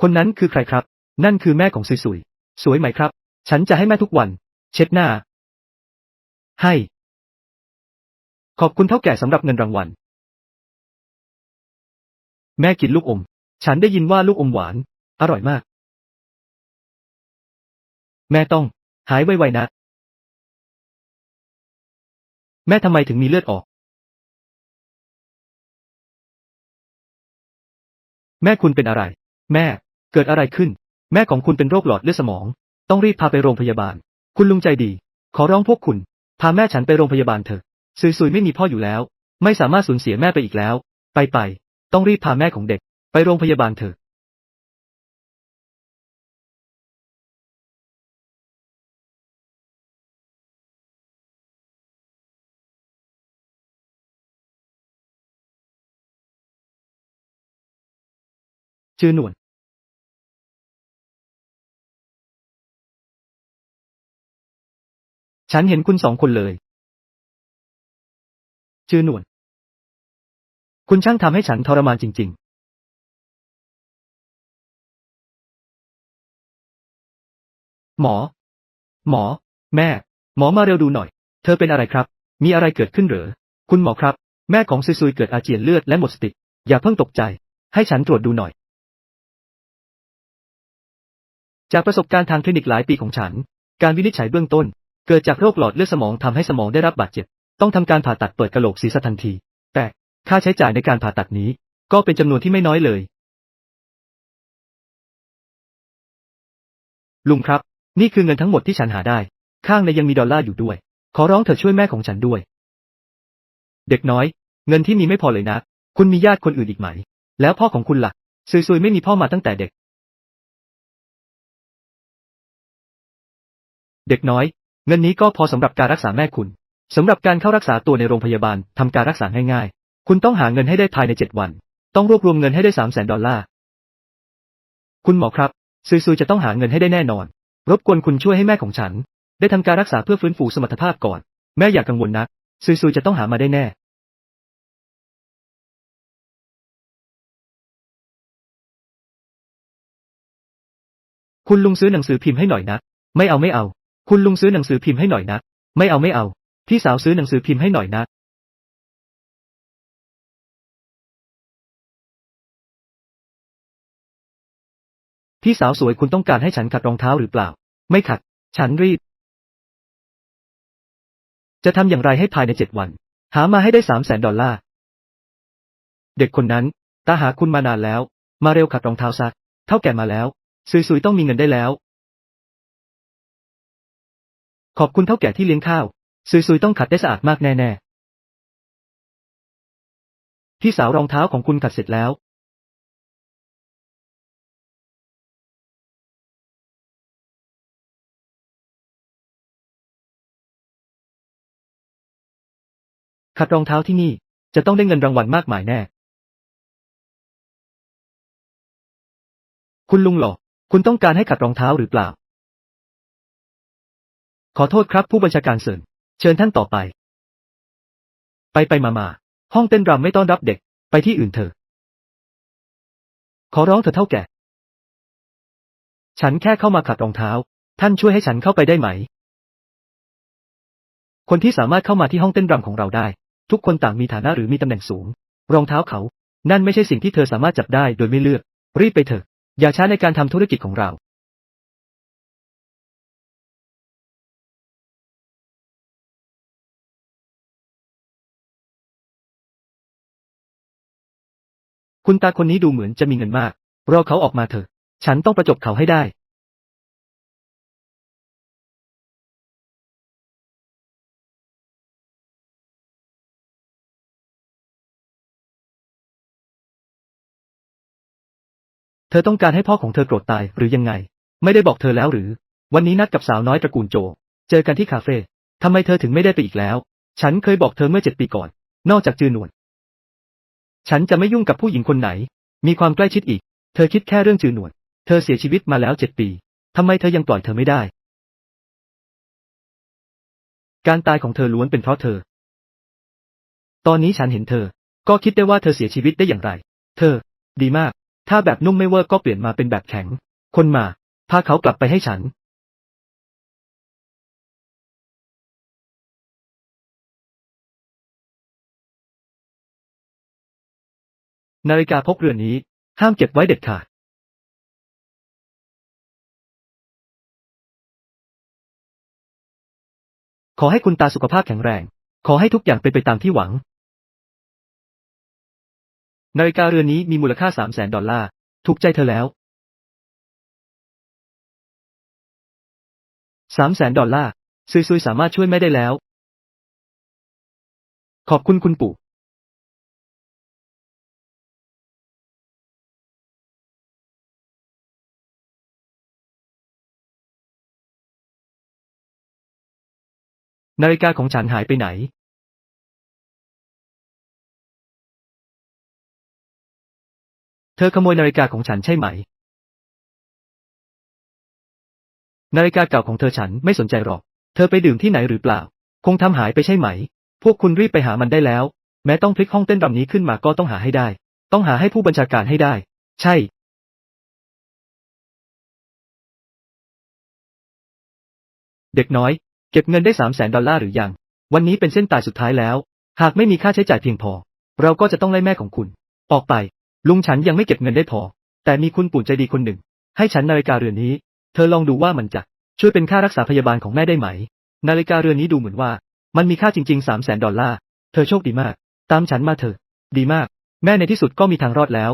คนนั้นคือใครครับ นั่นคือแม่ของซุยซุย สวยไหมครับ ฉันจะให้แม่ทุกวัน เช็ดหน้า ให้ ขอบคุณเท่าแก่สำหรับเงินรางวัล แม่กินลูกอม ฉันได้ยินว่าลูกอมหวาน อร่อยมาก แม่ต้อง หายไวๆนะ แม่ทำไมถึงมีเลือดออก แม่คุณเป็นอะไร แม่ เกิดอะไรขึ้น แม่ของคุณเป็นโรคหลอดเลือดสมอง ต้องรีบพาไปโรงพยาบาล คุณลุงใจดี ขอร้องพวกคุณ พาแม่ฉันไปโรงพยาบาลเถอะซุยๆไม่มีพ่ออยู่แล้ว ไม่สามารถสูญเสียแม่ไปอีกแล้ว ไปไป ต้องรีบพาแม่ของเด็ก ไปโรงพยาบาลเถอะชื่อหนวล ฉันเห็นคุณสองคนเลย ชื่อหนวลคุณช่างทำให้ฉันทรมานจริง ๆ หมอ หมอ แม่ หมอมาเร็วดูหน่อย เธอเป็นอะไรครับ มีอะไรเกิดขึ้นหรือ คุณหมอครับ แม่ของซุยๆเกิดอาเจียนเลือดและหมดสติ อย่าเพิ่งตกใจ ให้ฉันตรวจดูหน่อย จากประสบการณ์ทางคลินิกหลายปีของฉัน การวินิจฉัยเบื้องต้น เกิดจากโรคหลอดเลือดสมองทำให้สมองได้รับบาดเจ็บ ต้องทำการผ่าตัดเปิดกระโหลกศีรษะทันที แต่ค่าใช้จ่ายในการผ่าตัดนี้ ก็เป็นจำนวนที่ไม่น้อยเลย ลุงครับ นี่คือเงินทั้งหมดที่ฉันหาได้ ข้างในยังมีดอลลาร์อยู่ด้วย ขอร้องเธอช่วยแม่ของฉันด้วย เด็กน้อย เงินที่มีไม่พอเลยนะ คุณมีญาติคนอื่นอีกไหม แล้วพ่อของคุณล่ะซุยๆไม่มีพ่อมาตั้งแต่เด็ก เด็กน้อย เงินนี้ก็พอสำหรับการรักษาแม่คุณสำหรับการเข้ารักษาตัวในโรงพยาบาลทำการรักษาง่ายๆ คุณต้องหาเงินให้ได้ภายในเจ็ดวัน ต้องรวบรวมเงินให้ได้สามแสนดอลลาร์ คุณหมอครับ ซุยๆจะต้องหาเงินให้ได้แน่นอน รบกวนคุณช่วยให้แม่ของฉัน ได้ทำการรักษาเพื่อฟื้นฟูสมรรถภาพก่อน แม่อย่ากกังวลนะซุยๆจะต้องหามาได้แน่ คุณลุงซื้อหนังสือพิมพ์ให้หน่อยนะ ไม่เอาไม่เอา คุณลุงซื้อหนังสือพิมพ์ให้หน่อยนะ ไม่เอาไม่เอา พี่สาวซื้อหนังสือพิมพ์ให้หน่อยนะพี่สาวสวยคุณต้องการให้ฉันขัดรองเท้าหรือเปล่า ไม่ขัด ฉันรีบ จะทำอย่างไรให้ภายในเจ็ดวัน หามาให้ได้สามแสนดอลลาร์ เด็กคนนั้น ตาหาคุณมานานแล้ว มาเร็วขัดรองเท้าซัก เท่าแก่มาแล้ว ซุยๆต้องมีเงินได้แล้ว ขอบคุณเท่าแก่ที่เลี้ยงข้าว ซุยๆต้องขัดได้สะอาดมากแน่ๆ พี่สาวรองเท้าของคุณขัดเสร็จแล้ว ขัดรองเท้าที่นี่ จะต้องได้เงินรางวัลมากมายแน่ คุณลุงหล่อคุณต้องการให้ขัดรองเท้าหรือเปล่า ขอโทษครับผู้บัญชาการเซินเชิญท่านต่อไป ไปไปมามาห้องเต้นรำไม่ต้อนรับเด็ก ไปที่อื่นเถอะ ขอร้องเถอะเท่าแก่ ฉันแค่เข้ามาขัดรองเท้า ท่านช่วยให้ฉันเข้าไปได้ไหม คนที่สามารถเข้ามาที่ห้องเต้นรำของเราได้ ทุกคนต่างมีฐานะหรือมีตำแหน่งสูง รองเท้าเขา นั่นไม่ใช่สิ่งที่เธอสามารถจับได้โดยไม่เลือก รีบไปเถอะ อย่าช้าในการทำธุรกิจของเรา คุณตาคนนี้ดูเหมือนจะมีเงินมาก รอเขาออกมาเถอะ ฉันต้องประจบเขาให้ได้ เธอต้องการให้พ่อของเธอโกรธตายหรือยังไง ไม่ได้บอกเธอแล้วหรือ วันนี้นัดกับสาวน้อยตระกูลโจ เจอกันที่คาเฟ่ทำไมเธอถึงไม่ได้ไปอีกแล้ว ฉันเคยบอกเธอเมื่อเจ็ดปีก่อน นอกจากจือหนวล ฉันจะไม่ยุ่งกับผู้หญิงคนไหน มีความใกล้ชิดอีก เธอคิดแค่เรื่องจือหนวลเธอเสียชีวิตมาแล้วเจ็ดปี ทำไมเธอยังปล่อยเธอไม่ได้ การตายของเธอล้วนเป็นเพราะเธอ ตอนนี้ฉันเห็นเธอ ก็คิดได้ว่าเธอเสียชีวิตได้อย่างไร เธอ ดีมาก ถ้าแบบนุ่มไม่เวิร์กก็เปลี่ยนมาเป็นแบบแข็ง คนมา พาเขากลับไปให้ฉัน นาฬิกาพกเรือนนี้ ห้ามเก็บไว้เด็ดขาดขอให้คุณตาสุขภาพแข็งแรง ขอให้ทุกอย่างเป็นไปตามที่หวัง นาฬิกาเรือนนี้มีมูลค่าสามแสนดอลลาร์ ถูกใจเธอแล้วสามแสนดอลลาร์ ซุยๆสามารถช่วยแม่ได้แล้ว ขอบคุณคุณปู่ นาฬิกาของฉันหายไปไหนเธอขโมยนาฬิกาของฉันใช่ไหม นาฬิกาเก่าของเธอฉันไม่สนใจหรอก เธอไปดื่มที่ไหนหรือเปล่า คงทำหายไปใช่ไหม พวกคุณรีบไปหามันได้แล้ว แม้ต้องพลิกห้องเต้นรำนี้ขึ้นมาก็ต้องหาให้ได้ ต้องหาให้ผู้บัญชาการให้ได้ ใช่ เด็กน้อย เก็บเงินได้สามแสนดอลลาร์หรือยัง วันนี้เป็นเส้นตายสุดท้ายแล้ว หากไม่มีค่าใช้จ่ายเพียงพอ เราก็จะต้องไล่แม่ของคุณ ออกไป ลุงฉันยังไม่เก็บเงินได้พอ แต่มีคุณปู่ใจดีคนหนึ่ง ให้ฉันนาฬิกาเรือนนี้ เธอลองดูว่ามันจะช่วยเป็นค่ารักษาพยาบาลของแม่ได้ไหม นาฬิกาเรือนนี้ดูเหมือนว่า มันมีค่าจริงๆสามแสนดอลลาร์ เธอโชคดีมาก ตามฉันมาเถอะ ดีมาก แม่ในที่สุดก็มีทางรอดแล้ว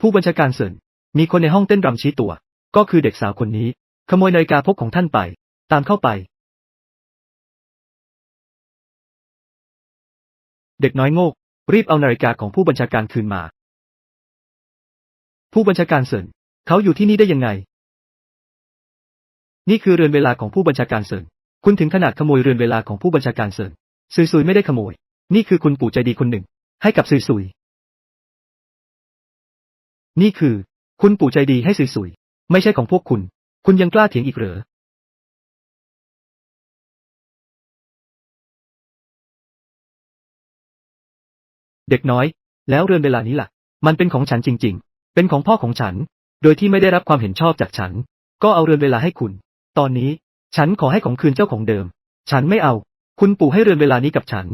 ผู้บัญชาการเซินมีคนในห้องเต้นรำชี้ตัว ก็คือเด็กสาวคนนี้ ขโมยนาฬิกาพกของท่านไป ตามเข้าไป เด็กน้อยโง่รีบเอานาฬิกาของผู้บัญชาการคืนมา ผู้บัญชาการเซินเขาอยู่ที่นี่ได้ยังไง นี่คือเรือนเวลาของผู้บัญชาการเซินคุณถึงขนาดขโมยเรือนเวลาของผู้บัญชาการเซินซุยซุยไม่ได้ขโมย นี่คือคุณปู่ใจดีคนหนึ่ง ให้กับซุยซุยนี่คือ คุณปู่ใจดีให้ซุยซุยไม่ใช่ของพวกคุณ คุณยังกล้าเถียงอีกเหรอเด็กน้อย แล้วเรือนเวลานี้ล่ะ มันเป็นของฉันจริง ๆ เป็นของพ่อของฉัน โดยที่ไม่ได้รับความเห็นชอบจากฉัน ก็เอาเรือนเวลาให้คุณ ตอนนี้ ฉันขอให้ของคืนเจ้าของเดิม ฉันไม่เอา คุณปู่ให้เรือนเวลานี้กับฉัน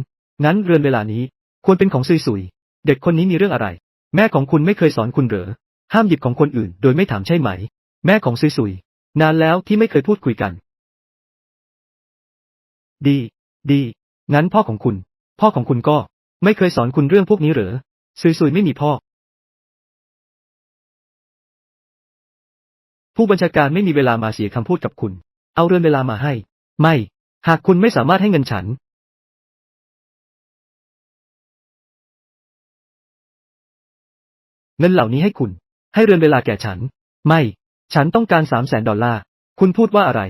งั้นเรือนเวลานี้ ควรเป็นของซุยซุยเด็กคนนี้มีเรื่องอะไร แม่ของคุณไม่เคยสอนคุณเหรอ ห้ามหยิบของคนอื่น โดยไม่ถามใช่ไหม แม่ของซุยซุย นานแล้วที่ไม่เคยพูดคุยกัน ดี ดี งั้นพ่อของคุณ พ่อของคุณก็ ไม่เคยสอนคุณเรื่องพวกนี้เหรอซุยซุยไม่มีพ่อ ผู้บัญชาการไม่มีเวลามาเสียคำพูดกับคุณ เอาเรื่อนเวลามาให้ ไม่ หากคุณไม่สามารถให้เงินฉัน เงินเหล่านี้ให้คุณ ให้เรือนเวลาแก่ฉัน ไม่ ฉันต้องการสามแสนดอลลาร์ คุณพูดว่าอะไร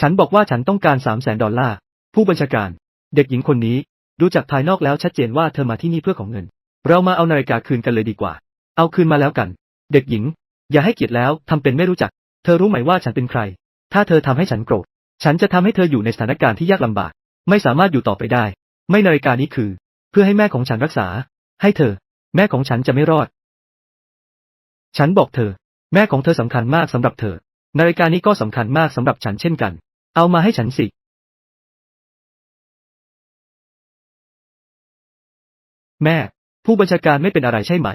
ฉันบอกว่าฉันต้องการสามแสนดอลลาร์ ผู้บัญชาการ เด็กหญิงคนนี้ ดูจากภายนอกแล้วชัดเจนว่าเธอมาที่นี่เพื่อของเงิน เรามาเอานาฬิกาคืนกันเลยดีกว่า เอาคืนมาแล้วกัน เด็กหญิง อย่าให้เกียรติแล้วทำเป็นไม่รู้จัก เธอรู้ไหมว่าฉันเป็นใคร ถ้าเธอทำให้ฉันโกรธ ฉันจะทำให้เธออยู่ในสถานการณ์ที่ยากลำบาก ไม่สามารถอยู่ต่อไปได้ ไม่นาฬิกานี้คือ เพื่อให้แม่ของฉันรักษา ให้เธอ แม่ของฉันจะไม่รอด ฉันบอกเธอ แม่ของเธอสำคัญมากสำหรับเธอ นาฬิกานี้ก็สำคัญมากสำหรับฉันเช่นกัน เอามาให้ฉันสิแม่ ผู้บัญชาการไม่เป็นอะไรใช่ไหม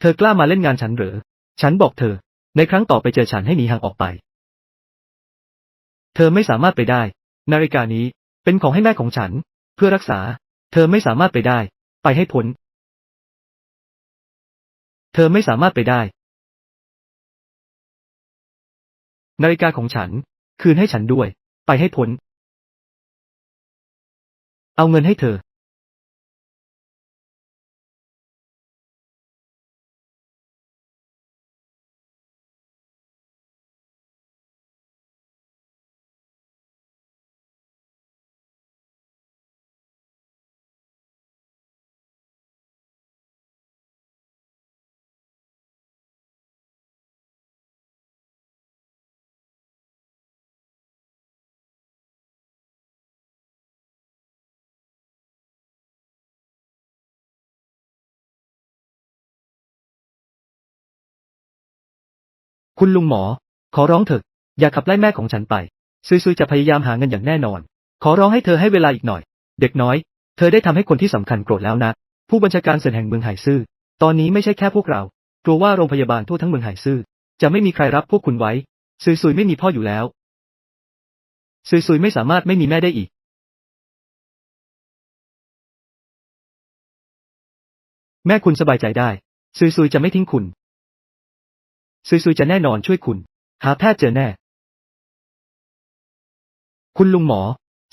เธอกล้ามาเล่นงานฉันเหรอ ฉันบอกเธอ ในครั้งต่อไปเจอฉันให้หนีห่างออกไป เธอไม่สามารถไปได้ นาฬิกานี้เป็นของให้แม่ของฉัน เพื่อรักษา เธอไม่สามารถไปได้ ไปให้พ้น เธอไม่สามารถไปได้ นาฬิกาของฉัน คืนให้ฉันด้วย ไปให้พ้น เอาเงินให้เธอ คุณลุงหมอ ขอร้องเถอะ อย่าขับไล่แม่ของฉันไปซุยซุยจะพยายามหาเงินอย่างแน่นอน ขอร้องให้เธอให้เวลาอีกหน่อย เด็กน้อย เธอได้ทำให้คนที่สำคัญโกรธแล้วนะ ผู้บัญชาการเซินแห่งเมืองไหซื่อ ตอนนี้ไม่ใช่แค่พวกเรา กลัวว่าโรงพยาบาลทั่วทั้งเมืองไหซื่อ จะไม่มีใครรับพวกคุณไว้ซุยซุยไม่มีพ่ออยู่แล้วซุยซุยไม่สามารถไม่มีแม่ได้อีก แม่คุณสบายใจได้ซุยซุยจะไม่ทิ้งคุณ ซุยซุยจะแน่นอนช่วยคุณ หาแพทย์เจอแน่ คุณลุงหมอ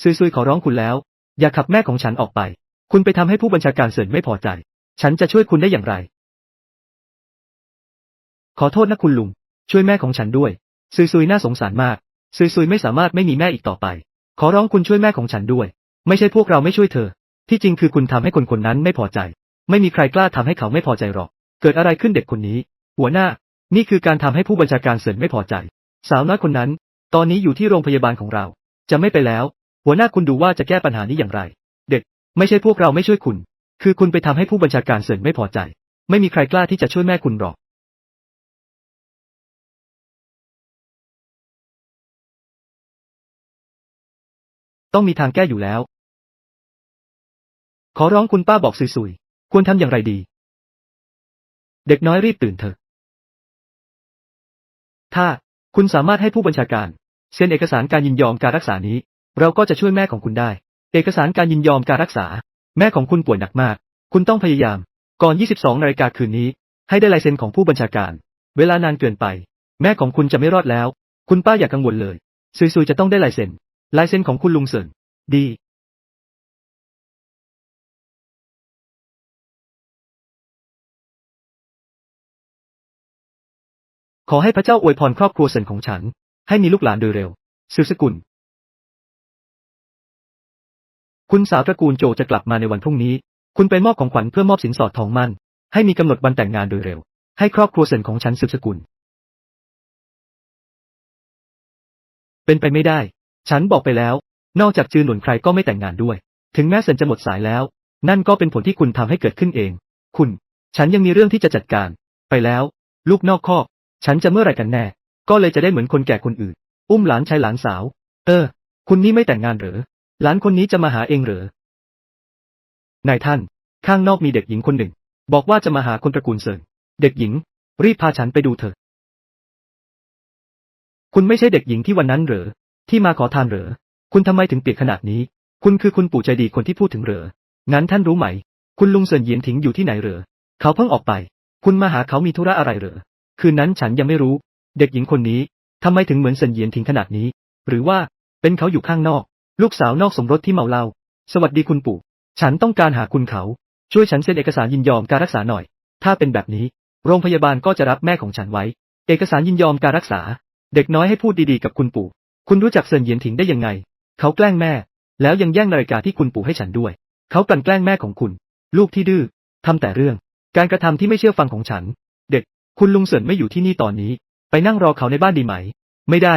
ซุยซุยขอร้องคุณแล้ว อย่าขับแม่ของฉันออกไป คุณไปทำให้ผู้บัญชาการเสินไม่พอใจ ฉันจะช่วยคุณได้อย่างไร ขอโทษนะคุณลุง ช่วยแม่ของฉันด้วย ซุยซุยน่าสงสารมาก ซุยซุยไม่สามารถไม่มีแม่อีกต่อไป ขอร้องคุณช่วยแม่ของฉันด้วย ไม่ใช่พวกเราไม่ช่วยเธอ ที่จริงคือคุณทำให้คนคนนั้นไม่พอใจ ไม่มีใครกล้าทำให้เขาไม่พอใจหรอก เกิดอะไรขึ้นเด็กคนนี้ หัวหน้า นี่คือการทำให้ผู้บัญชาการเสินไม่พอใจ สาวน้อยคนนั้น ตอนนี้อยู่ที่โรงพยาบาลของเรา จะไม่ไปแล้ว หัวหน้าคุณดูว่าจะแก้ปัญหานี้อย่างไร เด็ก ไม่ใช่พวกเราไม่ช่วยคุณ คือคุณไปทำให้ผู้บัญชาการเสินไม่พอใจ ไม่มีใครกล้าที่จะช่วยแม่คุณหรอกต้องมีทางแก้อยู่แล้ว ขอร้องคุณป้าบอกสุยๆ ควรทำอย่างไรดี เด็กน้อยรีบตื่นเถอะ ถ้าคุณสามารถให้ผู้บัญชาการเซ็นเอกสารการยินยอมการรักษานี้ เราก็จะช่วยแม่ของคุณได้ เอกสารการยินยอมการรักษา แม่ของคุณป่วยหนักมาก คุณต้องพยายาม ก่อน 22นาฬิกาคืนนี้ ให้ได้ลายเซ็นของผู้บัญชาการ เวลานานเกินไป แม่ของคุณจะไม่รอดแล้ว คุณป้าอย่ากังวลเลยซุยๆจะต้องได้ลายเซ็นลายเซ็นของคุณลุงเสินดี ขอให้พระเจ้าอวยพรครอบครัวเซินของฉัน ให้มีลูกหลานโดยเร็วสืบสกุล คุณสาวตระกูลโจจะกลับมาในวันพรุ่งนี้ คุณไปมอบของขวัญเพื่อมอบสินสอดทองมั่น ให้มีกำหนดวันแต่งงานโดยเร็ว ให้ครอบครัวเซินของฉันสืบสกุล เป็นไปไม่ได้ ฉันบอกไปแล้ว นอกจากจือหนุนใครก็ไม่แต่งงานด้วย ถึงแม้เซินจะหมดสายแล้ว นั่นก็เป็นผลที่คุณทำให้เกิดขึ้นเอง คุณ ฉันยังมีเรื่องที่จะจัดการ ไปแล้ว ลูกนอกคอก ฉันจะเมื่อไรกันแน่ ก็เลยจะได้เหมือนคนแก่คนอื่น อุ้มหลานชายหลานสาว เออ คุณนี่ไม่แต่งงานเหรอ หลานคนนี้จะมาหาเองเหรอ นายท่าน ข้างนอกมีเด็กหญิงคนหนึ่ง บอกว่าจะมาหาคนตระกูลเซินเด็กหญิง รีบพาฉันไปดูเถอะ คุณไม่ใช่เด็กหญิงที่วันนั้นเหรอ ที่มาขอทานเหรอ คุณทำไมถึงเปียกขนาดนี้ คุณคือคุณปู่ใจดีคนที่พูดถึงเหรอ งั้นท่านรู้ไหม คุณลุงเซินเยียนถิงอยู่ที่ไหนเหรอ เขาเพิ่งออกไป คุณมาหาเขามีธุระอะไรเหรอ คืนนั้นฉันยังไม่รู้ เด็กหญิงคนนี้ทำไมถึงเหมือนเซินเยียนถิงขนาดนี้ หรือว่าเป็นเขาอยู่ข้างนอก ลูกสาวนอกสมรสที่เมาเหล้าสวัสดีคุณปู่ ฉันต้องการหาคุณเขา ช่วยฉันเซ็นเอกสารยินยอมการรักษาหน่อย ถ้าเป็นแบบนี้ โรงพยาบาลก็จะรับแม่ของฉันไว้ เอกสารยินยอมการรักษา เด็กน้อยให้พูดดีๆกับคุณปู่ คุณรู้จักเซินเยียนถิงได้ยังไง เขาแกล้งแม่ แล้วยังแย่งนาฬิกาที่คุณปู่ให้ฉันด้วย เขากลั่นแกล้งแม่ของคุณ ลูกที่ดื้อทำแต่เรื่อง การกระทำที่ไม่เชื่อฟังของฉัน คุณลุงเสินไม่อยู่ที่นี่ตอนนี้ ไปนั่งรอเขาในบ้านดีไหม ไม่ได้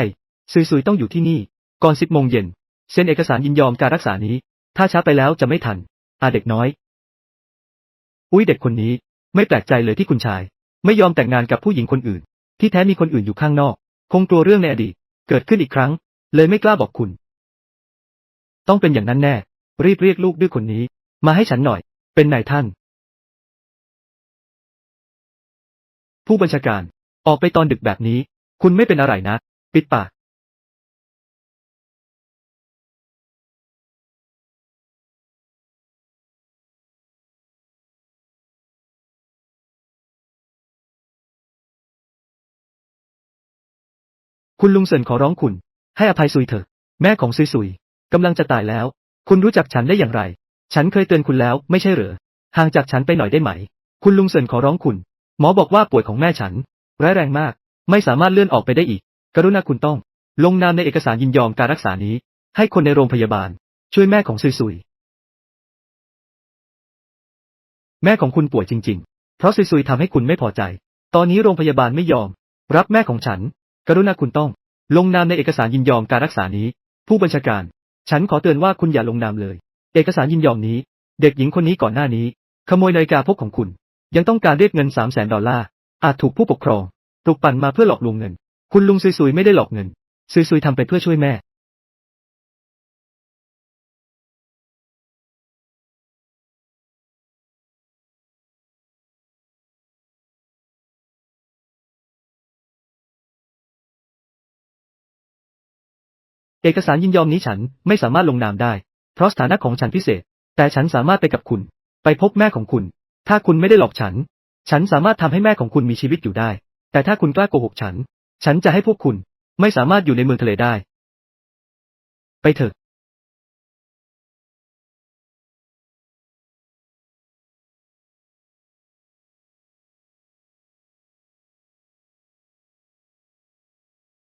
ซุยๆต้องอยู่ที่นี่ ก่อนสิบโมงเย็นเซ็นเอกสารยินยอมการรักษานี้ ถ้าช้าไปแล้วจะไม่ทัน อาเด็กน้อย อุ้ยเด็กคนนี้ ไม่แปลกใจเลยที่คุณชาย ไม่ยอมแต่งงานกับผู้หญิงคนอื่น ที่แท้มีคนอื่นอยู่ข้างนอก คงกลัวเรื่องในอดีต เกิดขึ้นอีกครั้ง เลยไม่กล้าบอกคุณ ต้องเป็นอย่างนั้นแน่ รีบเรียกลูกดื้อคนนี้ มาให้ฉันหน่อย เป็นนายท่าน ผู้บัญชาการ ออกไปตอนดึกแบบนี้ คุณไม่เป็นอะไรนะ ปิดปากคุณลุงเซินขอร้องคุณ ให้อภัยซุยเถอะ แม่ของซุยซุยกำลังจะตายแล้ว คุณรู้จักฉันได้อย่างไร ฉันเคยเตือนคุณแล้วไม่ใช่เหรอห่างจากฉันไปหน่อยได้ไหม คุณลุงเซินขอร้องคุณ หมอบอกว่าป่วยของแม่ฉัน ร้ายแรงมาก ไม่สามารถเลื่อนออกไปได้อีก กรุณาคุณต้อง ลงนามในเอกสารยินยอมการรักษานี้ ให้คนในโรงพยาบาล ช่วยแม่ของซุยซุย แม่ของคุณป่วยจริง ๆ เพราะซุยซุยทำให้คุณไม่พอใจ ตอนนี้โรงพยาบาลไม่ยอม รับแม่ของฉัน กรุณาคุณต้อง ลงนามในเอกสารยินยอมการรักษานี้ ผู้บัญชาการ ฉันขอเตือนว่าคุณอย่าลงนามเลย เอกสารยินยอมนี้ เด็กหญิงคนนี้ก่อนหน้านี้ ขโมยนาฬิกาพกของคุณ ยังต้องการเรียกเงินสามแสนดอลลาร์ อาจถูกผู้ปกครองปลุกปั่นมาเพื่อหลอกลวงเงิน คุณลุงซุยๆไม่ได้หลอกเงินซุยๆทำไปเพื่อช่วยแม่ เอกสารยินยอมนี้ฉันไม่สามารถลงนามได้ เพราะสถานะของฉันพิเศษ แต่ฉันสามารถไปกับคุณ ไปพบแม่ของคุณ ถ้าคุณไม่ได้หลอกฉัน ฉันสามารถทำให้แม่ของคุณมีชีวิตอยู่ได้ แต่ถ้าคุณกล้าโกหกฉัน ฉันจะให้พวกคุณไม่สามารถอยู่ในเมืองทะเลได้ ไปเถอะ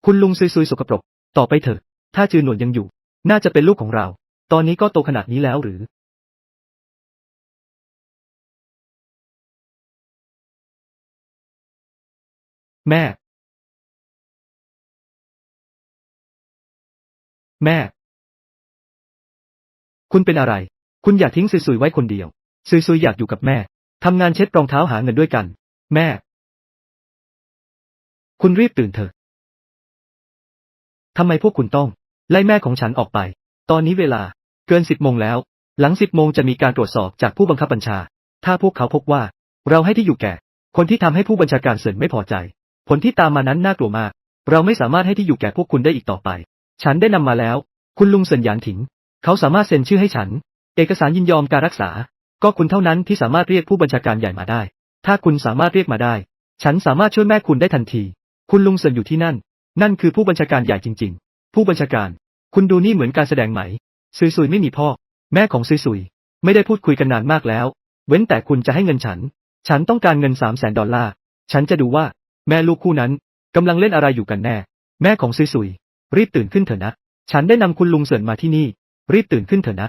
คุณลุงซุยๆสกปรก ต่อไปเถอะ ถ้าจือหนวดยังอยู่ น่าจะเป็นลูกของเรา ตอนนี้ก็โตขนาดนี้แล้วหรือ แม่ แม่ คุณเป็นอะไร คุณอยากทิ้งซุยๆไว้คนเดียวซุยๆอยากอยู่กับแม่ ทำงานเช็ดรองเท้าหาเงินด้วยกัน แม่ คุณรีบตื่นเถอะทำไมพวกคุณต้อง ไล่แม่ของฉันออกไป ตอนนี้เวลา เกินสิบโมงแล้ว หลังสิบโมงจะมีการตรวจสอบจากผู้บังคับบัญชา ถ้าพวกเขาพบว่า เราให้ที่อยู่แก่ คนที่ทำให้ผู้บัญชาการเสินไม่พอใจ ผลที่ตามมานั้นน่ากลัวมาก เราไม่สามารถให้ที่อยู่แก่พวกคุณได้อีกต่อไป ฉันได้นำมาแล้ว คุณลุงเซินหยานถิง เขาสามารถเซ็นชื่อให้ฉัน เอกสารยินยอมการรักษา ก็คุณเท่านั้นที่สามารถเรียกผู้บัญชาการใหญ่มาได้ ถ้าคุณสามารถเรียกมาได้ ฉันสามารถช่วยแม่คุณได้ทันที คุณลุงเซินอยู่ที่นั่น นั่นคือผู้บัญชาการใหญ่จริง ๆ ผู้บัญชาการ คุณดูนี่เหมือนการแสดงไหมซุยซุยไม่มีพ่อ แม่ของซุยซุย ไม่ได้พูดคุยกันนานมากแล้ว เว้นแต่คุณจะให้เงินฉัน ฉันต้องการเงินสามแสนดอลลาร์ ฉันจะดูว่า แม่ลูกคู่นั้นกำลังเล่นอะไรอยู่กันแน่ แม่ของซุยซุยรีบตื่นขึ้นเถอะนะ ฉันได้นำคุณลุงเสินมาที่นี่ รีบตื่นขึ้นเถอะนะ